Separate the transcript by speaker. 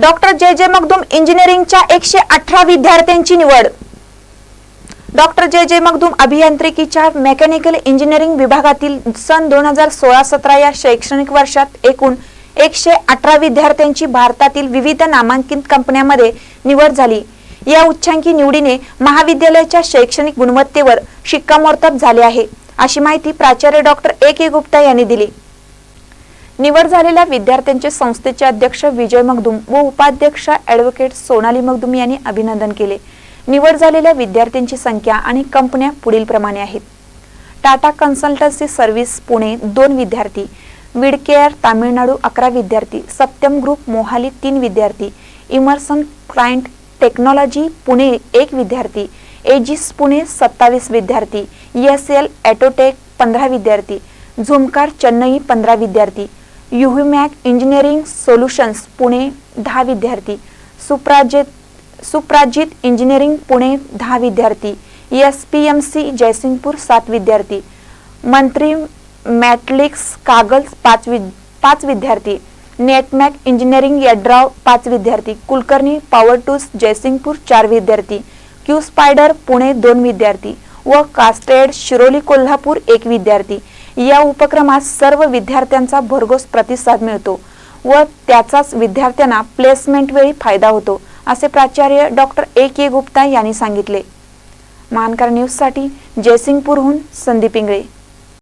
Speaker 1: Doctor जे जे मगदुम इंजिनिअरिंगच्या एकशे अठरा विद्यार्थ्यांची निवड. डॉक्टर जे जे मगदुम अभियांत्रिकीच्या मेकॅनिकल इंजिनिअरिंग विभागातील सन दोन हजार सोळा सतरा या शैक्षणिक वर्षात एकूण एकशे अठरा विद्यार्थ्यांची भारतातील विविध नामांकित कंपन्यांमध्ये निवड झाली. या उच्चांकी निवडीने महाविद्यालयाच्या शैक्षणिक गुणवत्तेवर शिक्कामोर्तब झाले आहे अशी माहिती प्राचार्य डॉक्टर ए के गुप्ता यांनी दिली. निवड झालेल्या विद्यार्थ्यांचे संस्थेचे अध्यक्ष विजय मगदुम व उपाध्यक्ष ॲडव्होकेट सोनाली मगदुम यांनी अभिनंदन केले. निवड झालेल्या विद्यार्थ्यांची संख्या आणि कंपन्या पुढीलप्रमाणे आहेत. टाटा कन्सल्टन्सी सर्व्हिस पुणे दोन विद्यार्थी विडकेअर तामिळनाडू अकरा विद्यार्थी सत्यम ग्रुप मोहाली तीन विद्यार्थी इमर्सन क्लायंट टेक्नॉलॉजी पुणे एक विद्यार्थी एजिस पुणे सत्तावीस विद्यार्थी एस एल ॲटोटेक पंधरा विद्यार्थी झुमकार चेन्नई पंधरा विद्यार्थी युहिमॅक इंजिनिअरिंग सोल्युशन्स पुणे दहा विद्यार्थी. सुप्राजित सुप्राजित इंजिनिअरिंग पुणे दहा विद्यार्थी. S P M C Jaysingpur सात विद्यार्थी. मंत्री मॅटलिक्स कागल पाच वि पाच विद्यार्थी. नेटमॅक इंजिनिअरिंग यड्राव पाच विद्यार्थी. कुलकर्णी पॉवर टूस जयसिंगपूर चार विद्यार्थी. क्यू स्पायडर पुणे दोन विद्यार्थी. व कास्टेड शिरोली कोल्हापूर एक विद्यार्थी. या उपक्रमात सर्व विद्यार्थ्यांचा भरघोस प्रतिसाद मिळतो व त्याचाच विद्यार्थ्यांना प्लेसमेंट वेळी फायदा होतो असे प्राचार्य डॉक्टर ए के गुप्ता यांनी सांगितले. मानकर न्यूजसाठी जयसिंगपूरहून संदीप इंगळे.